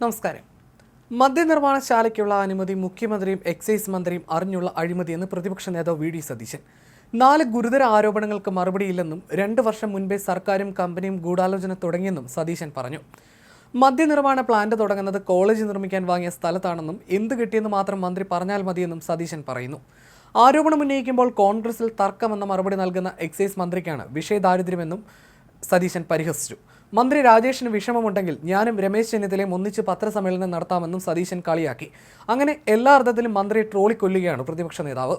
നമസ്കാരം. മദ്യനിർമ്മാണശാലയ്ക്കുള്ള അനുമതി മുഖ്യമന്ത്രിയും എക്സൈസ് മന്ത്രിയും അറിഞ്ഞുള്ള അഴിമതിയെന്ന് പ്രതിപക്ഷ നേതാവ് വി ഡി സതീശൻ. നാല് ഗുരുതര ആരോപണങ്ങൾക്ക് മറുപടിയില്ലെന്നും രണ്ട് വർഷം മുൻപേ സർക്കാരും കമ്പനിയും ഗൂഢാലോചന തുടങ്ങിയെന്നും സതീശൻ പറഞ്ഞു. മദ്യനിർമ്മാണ പ്ലാന്റ് തുടങ്ങുന്നത് കോളേജ് നിർമ്മിക്കാൻ വാങ്ങിയ സ്ഥലത്താണെന്നും എന്ത് കിട്ടിയെന്ന് മാത്രം മന്ത്രി പറഞ്ഞാൽ മതിയെന്നും സതീശൻ പറയുന്നു. ആരോപണം ഉന്നയിക്കുമ്പോൾ കോൺഗ്രസിൽ തർക്കമെന്ന മറുപടി നൽകുന്ന എക്സൈസ് മന്ത്രിക്കാണ് വിഷയദാരിദ്ര്യമെന്നും സതീശൻ പരിഹസിച്ചു. മന്ത്രി രാജേഷിന് വിഷമമുണ്ടെങ്കിൽ ഞാനും രമേശ് ചെന്നിത്തലയും ഒന്നിച്ച് പത്രസമ്മേളനം നടത്താമെന്നും സതീശൻ കളിയാക്കി. അങ്ങനെ എല്ലാ അർത്ഥത്തിലും മന്ത്രിയെ ട്രോളിക്കൊല്ലുകയാണ് പ്രതിപക്ഷ നേതാവ്.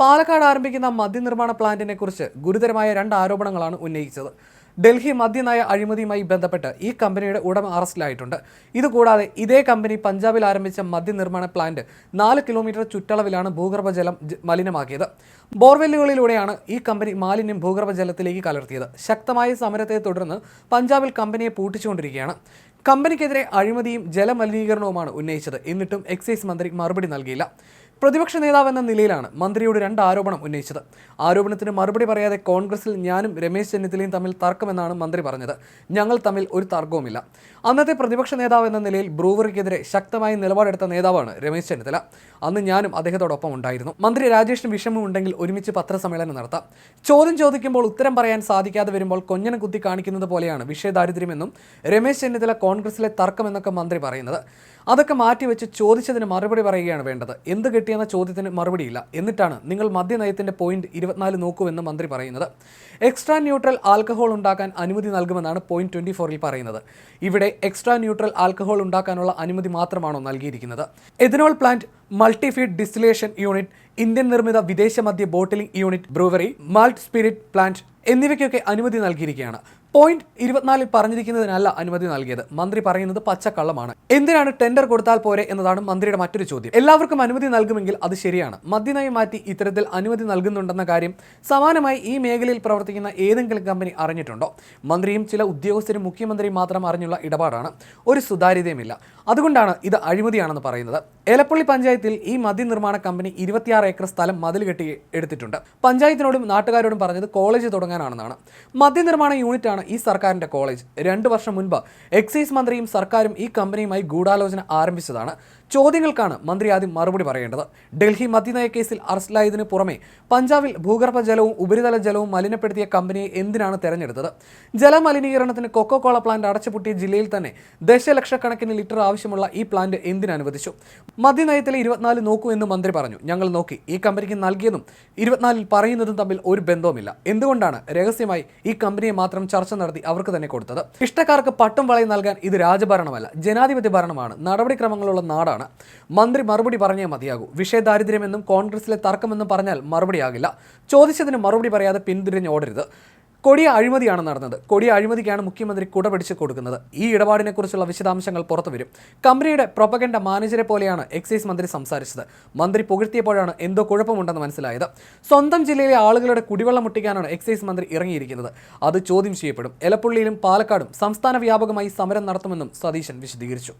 പാലക്കാട് ആരംഭിക്കുന്ന മദ്യനിർമ്മാണ പ്ലാന്റിനെ കുറിച്ച് ഗുരുതരമായ രണ്ട് ആരോപണങ്ങളാണ് ഉന്നയിച്ചത്. ഡൽഹി മദ്യനയ അഴിമതിയുമായി ബന്ധപ്പെട്ട് ഈ കമ്പനിയുടെ ഉടമ അറസ്റ്റിലായിട്ടുണ്ട്. ഇതുകൂടാതെ ഇതേ കമ്പനി പഞ്ചാബിൽ ആരംഭിച്ച മദ്യനിർമ്മാണ പ്ലാന്റ് നാല് കിലോമീറ്റർ ചുറ്റളവിലാണ് ഭൂഗർഭജലം മലിനമാക്കിയത്. ബോർവെല്ലുകളിലൂടെയാണ് ഈ കമ്പനി മാലിന്യം ഭൂഗർഭജലത്തിലേക്ക് കലർത്തിയത്. ശക്തമായ സമരത്തെ തുടർന്ന് പഞ്ചാബിൽ കമ്പനിയെ പൂട്ടിച്ചുകൊണ്ടിരിക്കുകയാണ്. കമ്പനിക്കെതിരെ അഴിമതിയും ജലമലിനീകരണവുമാണ് ഉന്നയിച്ചത്. എന്നിട്ടും എക്സൈസ് മന്ത്രി മറുപടി നൽകിയില്ല. പ്രതിപക്ഷ നേതാവ് എന്ന നിലയിലാണ് മന്ത്രിയോട് രണ്ട് ആരോപണം ഉന്നയിച്ചത്. ആരോപണത്തിന് മറുപടി പറയാതെ കോൺഗ്രസിൽ ഞാനും രമേശ് ചെന്നിത്തലയും തമ്മിൽ തർക്കമെന്നാണ് മന്ത്രി പറഞ്ഞത്. ഞങ്ങൾ തമ്മിൽ ഒരു തർക്കവുമില്ല. അന്നത്തെ പ്രതിപക്ഷ നേതാവ് എന്ന നിലയിൽ ബ്രൂവറിക്കെതിരെ ശക്തമായി നിലപാടെടുത്ത നേതാവാണ് രമേശ് ചെന്നിത്തല. അന്ന് ഞാനും അദ്ദേഹത്തോടൊപ്പം ഉണ്ടായിരുന്നു. മന്ത്രി രാജേഷിന് വിഷമമുണ്ടെങ്കിൽ ഒരുമിച്ച് പത്രസമ്മേളനം നടത്താം. ചോദ്യം ചോദിക്കുമ്പോൾ ഉത്തരം പറയാൻ സാധിക്കാതെ വരുമ്പോൾ കൊഞ്ഞനം കുത്തി കാണിക്കുന്നത് പോലെയാണ് വിഷയദാരിദ്ര്യമെന്നും രമേശ് ചെന്നിത്തല കോൺഗ്രസിലെ തർക്കമെന്നൊക്കെ മന്ത്രി പറയുന്നത്. അതൊക്കെ മാറ്റിവെച്ച് ചോദിച്ചതിന് മറുപടി പറയുകയാണ് വേണ്ടത്. എന്ത് കിട്ടിയെന്ന ചോദ്യത്തിന് മറുപടിയില്ല. എന്നിട്ടാണ് നിങ്ങൾ മദ്യനയത്തിന്റെ പോയിന്റ് ഇരുപത്തിനാല് നോക്കുമെന്ന് മന്ത്രി പറയുന്നത്. എക്സ്ട്രാ ന്യൂട്രൽ ആൽക്കഹോൾ ഉണ്ടാക്കാൻ അനുമതി നൽകുമെന്നാണ് പോയിന്റ് ട്വന്റി ഫോറിൽ പറയുന്നത്. ഇവിടെ എക്സ്ട്രാ ന്യൂട്രൽ ആൽക്കഹോൾ ഉണ്ടാക്കാനുള്ള അനുമതി മാത്രമാണോ നൽകിയിരിക്കുന്നത്. Ethanol plant multifeed distillation unit Indian നിർമ്മിത വിദേശ മദ്യ bottling unit brewery malt spirit plant എന്നിവയ്ക്കൊക്കെ അനുമതി നൽകിയിരിക്കുകയാണ്. പോയിന്റ് ഇരുപത്തിനാലിൽ പറഞ്ഞിരിക്കുന്നതിനല്ല അനുമതി നൽകിയത്. മന്ത്രി പറയുന്നത് പച്ചക്കള്ളമാണ്. എന്തിനാണ് ടെൻഡർ കൊടുത്താൽ പോരെ എന്നതാണ് മന്ത്രിയുടെ മറ്റൊരു ചോദ്യം. എല്ലാവർക്കും അനുമതി നൽകുമെങ്കിൽ അത് ശരിയാണ്. മദ്യനയം മാറ്റി ഇത്തരത്തിൽ അനുമതി നൽകുന്നുണ്ടെന്ന കാര്യം സമാനമായി ഈ മേഖലയിൽ പ്രവർത്തിക്കുന്ന ഏതെങ്കിലും കമ്പനി അറിഞ്ഞിട്ടുണ്ടോ? മന്ത്രിയും ചില ഉദ്യോഗസ്ഥരും മുഖ്യമന്ത്രിയും മാത്രം അറിഞ്ഞുള്ള ഇടപാടാണ്. ഒരു സുതാര്യതയുമില്ല. അതുകൊണ്ടാണ് ഇത് അഴിമതിയാണെന്ന് പറയുന്നത്. ഏലപ്പള്ളി പഞ്ചായത്തിൽ ഈ മദ്യനിർമ്മാണ കമ്പനി ഇരുപത്തിയാറ് ഏക്കർ സ്ഥലം മതിൽ കെട്ടി എടുത്തിട്ടുണ്ട്. പഞ്ചായത്തിനോടും നാട്ടുകാരോടും പറഞ്ഞത് കോളേജ് തുടങ്ങാനാണെന്നാണ്. മദ്യനിർമ്മാണ യൂണിറ്റാണ് ഈ സർക്കാരിന്റെ കോളേജ്. രണ്ട് വർഷം മുൻപ് എക്സൈസ് മന്ത്രിയും സർക്കാരും ഈ കമ്പനിയുമായി ഗൂഢാലോചന ആരംഭിച്ചതാണ്. ചോദ്യങ്ങൾക്കാണ് മന്ത്രി ആദ്യം മറുപടി പറയേണ്ടത്. ഡൽഹി മദ്യനയ കേസിൽ അറസ്റ്റിലായതിനു പുറമെ പഞ്ചാബിൽ ഭൂഗർഭ ജലവും ഉപരിതല ജലവും മലിനപ്പെടുത്തിയ കമ്പനിയെ എന്തിനാണ് തെരഞ്ഞെടുത്തത്? ജലമലിനീകരണത്തിന് കൊക്കോ കോള പ്ലാന്റ് അടച്ചുപൂട്ടിയ ജില്ലയിൽ തന്നെ ദശലക്ഷക്കണക്കിന് ലിറ്റർ ആവശ്യമുള്ള ഈ പ്ലാന്റ് എന്തിനനുവദിച്ചു മദ്യനയത്തിലെ ഇരുപത്തിനാല് നോക്കൂ എന്ന് മന്ത്രി പറഞ്ഞു. ഞങ്ങൾ നോക്കി. ഈ കമ്പനിക്ക് നൽകിയതും ഇരുപത്തിനാലിൽ പറയുന്നതും തമ്മിൽ ഒരു ബന്ധവുമില്ല. എന്തുകൊണ്ടാണ് രഹസ്യമായി ഈ കമ്പനിയെ മാത്രം ചർച്ച നടത്തി അവർക്ക് തന്നെ കൊടുത്തത്? ഇഷ്ടക്കാർക്ക് പട്ടും വളയും നൽകാൻ ഇത് രാജഭരണമല്ല. ജനാധിപത്യ ഭരണമാണ്. നടപടിക്രമങ്ങളുള്ള നാടാണ് മന്ത്രി മറുപടി പറഞ്ഞേ മതിയാകൂ. വിഷയദാരിദ്ര്യമെന്നും കോൺഗ്രസിലെ തർക്കമെന്നും പറഞ്ഞാൽ മറുപടിയാകില്ല. ചോദിച്ചതിന് മറുപടി പറയാതെ പിന്തിരിഞ്ഞ് ഓടരുത്. കൊടിയ അഴിമതിയാണ് നടന്നത്. കൊടിയ അഴിമതിക്കാണ് മുഖ്യമന്ത്രി കുട പിടിച്ച് കൊടുക്കുന്നത്. ഈ ഇടപാടിനെക്കുറിച്ചുള്ള വിശദാംശങ്ങൾ പുറത്തുവരും കമ്പനിയുടെ പ്രൊപ്പഗൻഡ മാനേജരെ പോലെയാണ് എക്സൈസ് മന്ത്രി സംസാരിച്ചത്. മന്ത്രി പുകഴ്ത്തിയപ്പോഴാണ് എന്തോ കുഴപ്പമുണ്ടെന്ന് മനസ്സിലായത്. സ്വന്തം ജില്ലയിലെ ആളുകളുടെ കുടിവെള്ളം മുട്ടിക്കാനാണ് എക്സൈസ് മന്ത്രി ഇറങ്ങിയിരിക്കുന്നത്. അത് ചോദ്യം ചെയ്യപ്പെടും. എലപ്പുള്ളിയിലും പാലക്കാടും സംസ്ഥാന വ്യാപകമായി സമരം നടത്തുമെന്നും സതീശൻ വിശദീകരിച്ചു.